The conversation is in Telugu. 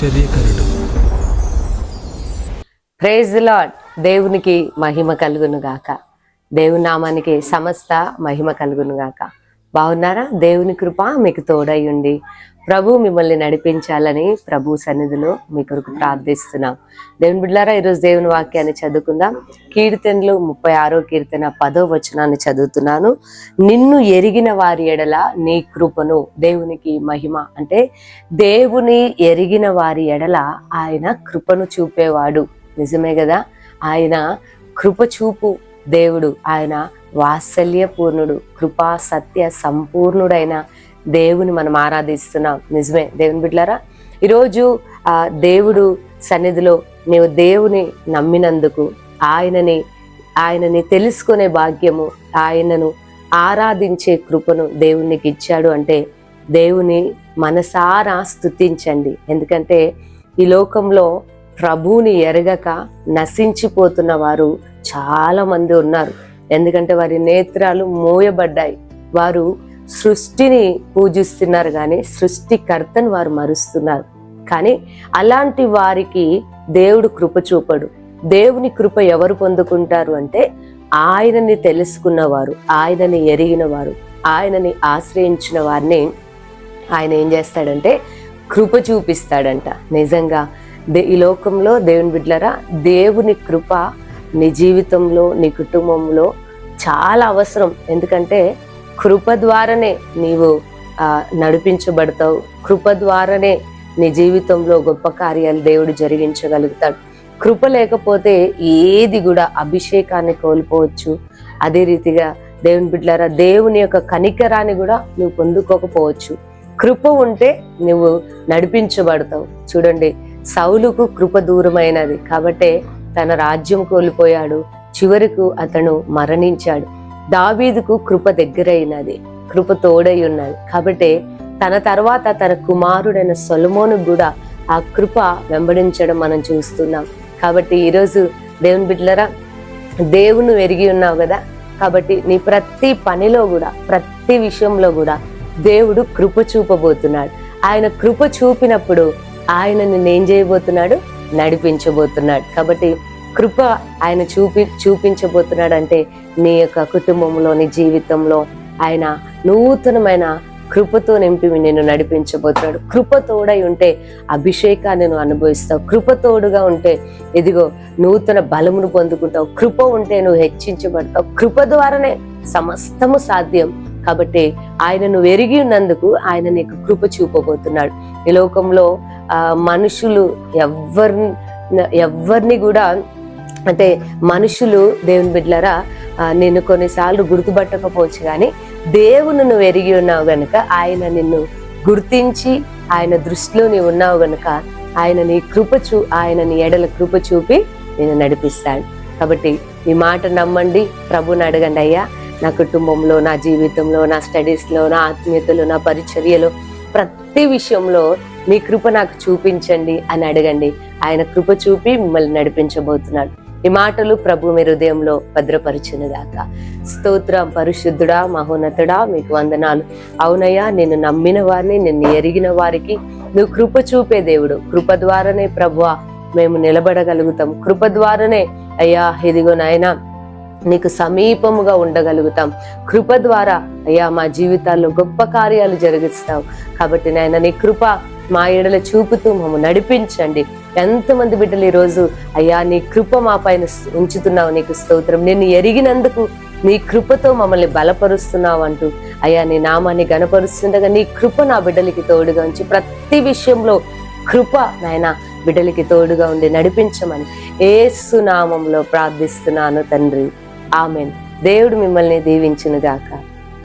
ఆశ్చర్యకరుడు. ప్రేజ్ లాడ్ దేవునికి మహిమ కలుగును గాక దేవుని నామానికి సమస్త మహిమ కలుగును గాక బాగున్నారా? దేవుని కృప మీకు తోడై ఉండి. ప్రభు మిమ్మల్ని నడిపించాలని ప్రభు సన్నిధిలో మీ కొరకు ప్రార్థిస్తున్నాం. దేవుని బిడ్డారా ఈరోజు దేవుని వాక్యాన్ని చదువుకుందాం. కీర్తనలు ముప్పై ఆరో కీర్తన పదో వచనాన్ని చదువుతున్నాను. నిన్ను ఎరిగిన వారి ఎడల నీ కృపను దేవునికి మహిమ అంటే దేవుని ఎరిగిన వారి ఎడల ఆయన కృపను చూపేవాడు. నిజమే కదా? ఆయన కృప చూపు దేవుడు. ఆయన వాత్సల్యపూర్ణుడు కృపా సత్య సంపూర్ణుడైన దేవుని మనం ఆరాధిస్తున్నాం. నిజమే. దేవుని బిడ్డలారా ఈరోజు ఆ దేవుడు సన్నిధిలో నీవు దేవుని నమ్మినందుకు ఆయనని ఆయనని తెలుసుకునే భాగ్యము ఆయనను ఆరాధించే కృపను దేవునికి ఇచ్చాడు అంటే దేవుని మనసారా స్తుతించండి. ఎందుకంటే ఈ లోకంలో ప్రభువుని ఎరగక నశించిపోతున్న వారు చాలామంది ఉన్నారు. ఎందుకంటే వారి నేత్రాలు మోయబడ్డాయి. వారు సృష్టిని పూజిస్తున్నారు కానీ సృష్టికర్తను వారు మరుస్తున్నారు. కానీ అలాంటి వారికి దేవుడు కృప చూపడు. దేవుని కృప ఎవరు పొందుకుంటారు అంటే ఆయనని తెలుసుకున్నవారు ఆయనని ఎరిగిన వారు ఆయనని ఆశ్రయించిన వారిని ఆయన ఏం చేస్తాడంటే కృప చూపిస్తాడంట. నిజంగా దే ఈ లోకంలో దేవుని బిడ్డలరా దేవుని కృప నీ జీవితంలో నీ కుటుంబంలో చాలా అవసరం. ఎందుకంటే కృప ద్వారానే నీవు నడిపించబడతావు. కృప ద్వారానే నీ జీవితంలో గొప్ప కార్యాలు దేవుడు జరిగించగలుగుతాడు. కృప లేకపోతే ఏది కూడా అభిషేకాన్ని కోల్పోవచ్చు. అదే రీతిగా దేవుని బిడ్డలారా దేవుని యొక్క కనికరాన్ని కూడా నువ్వు పొందుకోకపోవచ్చు. కృప ఉంటే నువ్వు నడిపించబడతావు. చూడండి సౌలుకు కృప దూరమైనది. కాబట్టే తన రాజ్యం కోల్పోయాడు. చివరకు అతను మరణించాడు. దావీదుకు కృప దగ్గరైనది కృప తోడై ఉన్నది కాబట్టి తన తర్వాత తన కుమారుడైన సొలమోను కూడా ఆ కృప వెంబడించడం మనం చూస్తున్నాం. కాబట్టి ఈరోజు దేవుని బిడ్డలరా దేవుని ఎరిగి ఉన్నావు కదా? కాబట్టి నీ ప్రతి పనిలో కూడా ప్రతి విషయంలో కూడా దేవుడు కృప చూపబోతున్నాడు. ఆయన కృప చూపినప్పుడు ఆయన నిన్ను ఏం చేయబోతున్నాడు? నడిపించబోతున్నాడు. కాబట్టి కృప ఆయన చూపి చూపించబోతున్నాడు అంటే నీ యొక్క కుటుంబంలో నీ జీవితంలో ఆయన నూతనమైన కృపతో నింపి నేను నడిపించబోతున్నాడు. కృప తోడై ఉంటే అభిషేకాన్ని నువ్వు అనుభవిస్తావు. కృప తోడుగా ఉంటే ఇదిగో నూతన బలమును పొందుకుంటావు. కృప ఉంటే నువ్వు హెచ్చించబడతావు. కృప ద్వారానే సమస్తము సాధ్యం. కాబట్టి ఆయన నువ్వు ఎరిగి ఉన్నందుకు ఆయన నీకు కృప చూపబోతున్నాడు. ఈ లోకంలో ఆ మనుషులు ఎవ్వరిని ఎవరిని కూడా అంటే మనుషులు దేవుని బిడ్డలరా నేను నిన్ను కొన్నిసార్లు గుర్తుపట్టకపోవచ్చు కానీ దేవుని నువ్వు ఎరిగి ఉన్నావు గనుక ఆయన నిన్ను గుర్తించి ఆయన దృష్టిలో నీవు ఉన్నావు గనుక ఆయన నీ కృప చూ ఆయన నీ ఎడల కృప చూపి నేను నడిపిస్తాడు. కాబట్టి ఈ మాట నమ్మండి ప్రభుని అడగండి అయ్యా నా కుటుంబంలో నా జీవితంలో నా స్టడీస్లో నా ఆత్మీయతలో నా పరిచర్యలో ప్రతి విషయంలో మీ కృప నాకు చూపించండి అని అడగండి. ఆయన కృప చూపి మిమ్మల్ని నడిపించబోతున్నాడు. ఈ మాటలు ప్రభు మీ హృదయంలో భద్రపరిచిన దాకా స్తోత్రం పరిశుద్ధుడా మహోన్నతుడా మీకు వందనాలు. అవునయ్యా నిన్ను నమ్మిన వారిని నిన్ను ఎరిగిన వారికి నువ్వు కృప చూపే దేవుడు. కృప ద్వారానే ప్రభువా మేము నిలబడగలుగుతాం. కృప ద్వారానే అయ్యా ఇదిగో నాయనా నీకు సమీపముగా ఉండగలుగుతాం. కృప ద్వారా అయ్యా మా జీవితాల్లో గొప్ప కార్యాలు జరిగిస్తావు. కాబట్టి నాయన నీ కృప మా ఎడల చూపుతూ మమ్మ నడిపించండి. ఎంతమంది బిడ్డలు ఈరోజు అయ్యా నీ కృప మా పైన ఉంచుతున్నావు నీకు స్తోత్రం. నిన్ను ఎరిగినందుకు నీ కృపతో మమ్మల్ని బలపరుస్తున్నావు అంటూ అయ్యా నీ నామాన్ని గనపరుస్తుండగా నీ కృప నా బిడ్డలకి తోడుగా ఉంచి ప్రతి విషయంలో కృప నాయన బిడ్డలకి తోడుగా ఉండి నడిపించమని ఏ సునామంలో ప్రార్థిస్తున్నాను తండ్రి. ఆమెన్. దేవుడు మిమ్మల్ని దీవించునుగాక.